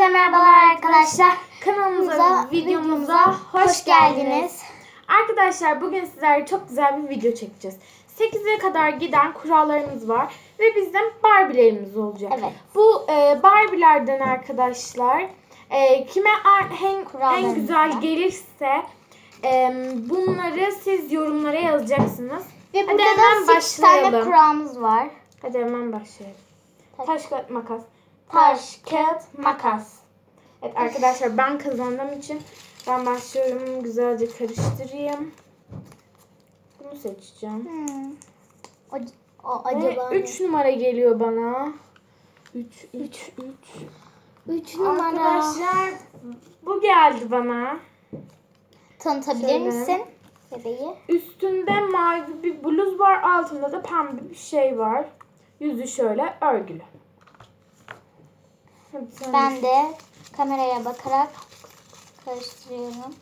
Hepinize merhabalar arkadaşlar. Kanalımıza, videomuza hoş, geldiniz. Arkadaşlar bugün sizlerle çok güzel bir video çekeceğiz. 8'e kadar giden kurallarımız var ve bizim Barbie'lerimiz olacak. Evet. Bu e, Barbie'lerden arkadaşlar e, kime en, en güzel gelirse e, bunları siz yorumlara yazacaksınız. Ve Hadi burada hemen da 8 tane başlayalım. kuralımız var. Hadi hemen başlayalım. Taş kağıt makas. Taş, kağıt makas. Evet arkadaşlar ben kazandığım için ben başlıyorum. Güzelce karıştırayım. Bunu seçeceğim. Hmm. O, o acaba 3 numara geliyor bana. 3 3 3. 3 numara. Arkadaşlar bu geldi bana. Tanıtabilir Şöyle. misin bebeği? Üstünde mavi bir bluz var, altında da pembe bir şey var. Yüzü şöyle örgülü. Ben de kameraya bakarak karıştırıyorum.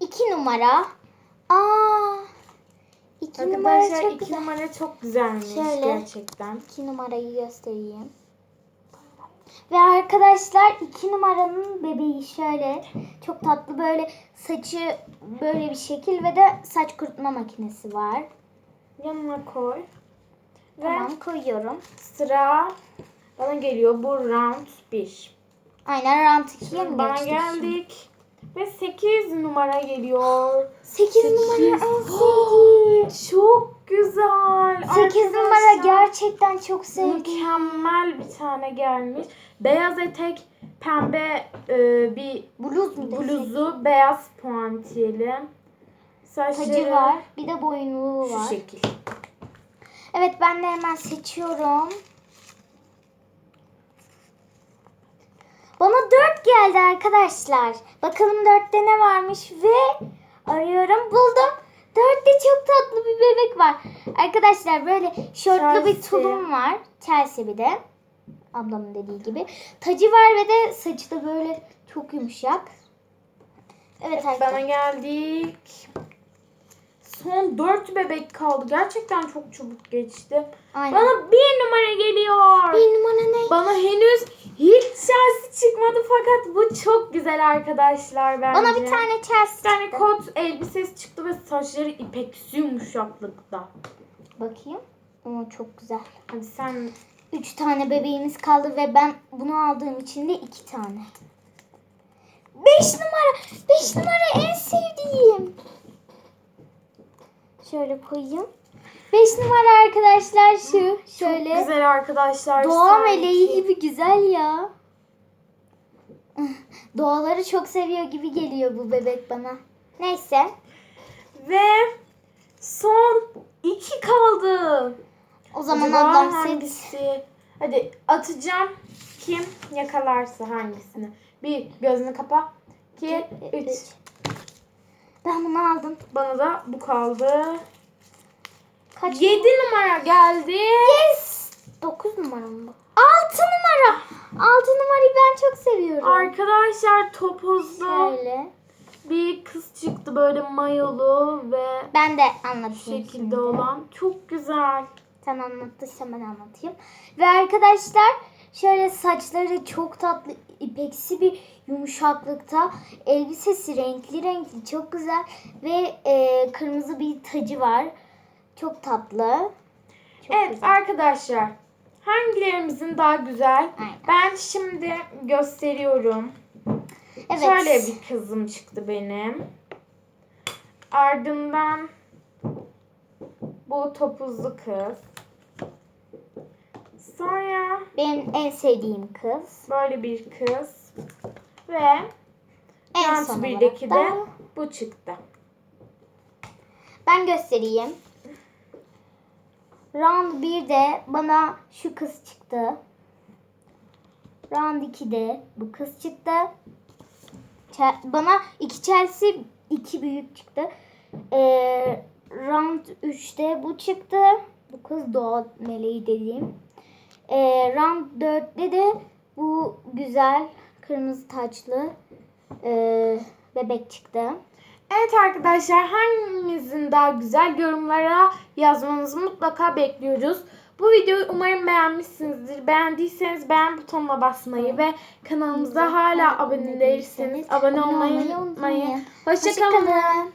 2 numara. Aa! 2 numara Arkadaşlar çok iki güzel. numara çok güzelmiş Şöyle. gerçekten. 2 numarayı göstereyim. Ve arkadaşlar 2 numaranın bebeği şöyle çok tatlı böyle saçı böyle bir şekil ve de saç kurutma makinesi var. Yanına koy. Tamam koyuyorum. sıra bana geliyor. Bu round 1. Aynen rant 2'ye mi Bana geçtik geldik. Ve 8 numara geliyor. 8 numara en sevdiğim. Çok güzel. 8 numara gerçekten çok sevdiğim. Mükemmel bir tane gelmiş. Beyaz etek, pembe e, bir Bluz mu desek? bluzu, beyaz puantiyeli. Saçları Tacı var. Bir de boyunluğu şu var. şekil. Evet ben de hemen seçiyorum. Bana 4 geldi arkadaşlar. Bakalım 4'te ne varmış ve arıyorum buldum. 4'te çok tatlı bir bebek var. Arkadaşlar böyle şortlu bir Chelsea. tulum var. Chelsea bir de. Ablamın dediği gibi. Tacı var ve de saçı da böyle çok yumuşak. Evet Bana arkadaşlar. geldik. Son 4 bebek kaldı. Gerçekten çok çabuk geçti. Aynen. Bana bir numara geliyor. Bir numara ne? Bana henüz hiç Chelsea çıkmadı fakat bu çok güzel arkadaşlar bence. Bana bir tane Bir Chelsea tane çıktı. kot elbisesi çıktı ve saçları ipeksi yumuşaklıkta. Bakayım. Oo, çok güzel. Hadi sen 3 tane bebeğimiz kaldı ve ben bunu aldığım için de 2 tane. 5 numara. 5 numara en sevdiğim. Şöyle koyayım. 5 numara arkadaşlar şu. Şöyle. çok güzel arkadaşlar. Doğa sanki. meleği gibi güzel ya. Doğaları çok seviyor gibi geliyor bu bebek bana. Neyse. Ve son 2 kaldı. O zaman Acaba ablam hangisi? Hadi atacağım. Kim yakalarsa hangisini. Bir gözünü kapa. İki, üç. üç. Ben bunu aldım. Bana da bu kaldı. Kaç? Yedi numara geldi. Yes. 9 numara mı bu? 6 numara. 6 numarayı ben çok seviyorum. Arkadaşlar topuzlu Şöyle. bir kız çıktı böyle mayolu ve Ben de anlatayım şekilde şimdi. olan. Çok güzel. Sen anlattıysan ben anlatayım. Ve arkadaşlar şöyle saçları çok tatlı ipeksi bir yumuşaklıkta. Elbisesi renkli renkli çok güzel. Ve e, kırmızı bir tacı var. Çok tatlı. Çok evet güzel. arkadaşlar. Hangilerimizin daha güzel? Aynen. Ben şimdi gösteriyorum. Evet. Şöyle bir kızım çıktı benim. Ardından bu topuzlu kız. Sonra Benim en sevdiğim kız. böyle bir kız. Ve En son birdeki de bu çıktı. ben göstereyim. Round 1'de bana şu kız çıktı. Round 2'de bu kız çıktı. Bana iki Chelsea, iki büyük çıktı. Ee, round 3'te bu çıktı. Bu kız doğa meleği dediğim. Ee, round 4'te de bu güzel kırmızı taçlı ee, bebek çıktı. Evet arkadaşlar hangimizin daha güzel yorumlara yazmanızı mutlaka bekliyoruz. Bu videoyu umarım beğenmişsinizdir. Beğendiyseniz beğen butonuna basmayı ve kanalımıza hala abone değilseniz abone olmayı unutmayın. Hoşçakalın. Hoşçakalın.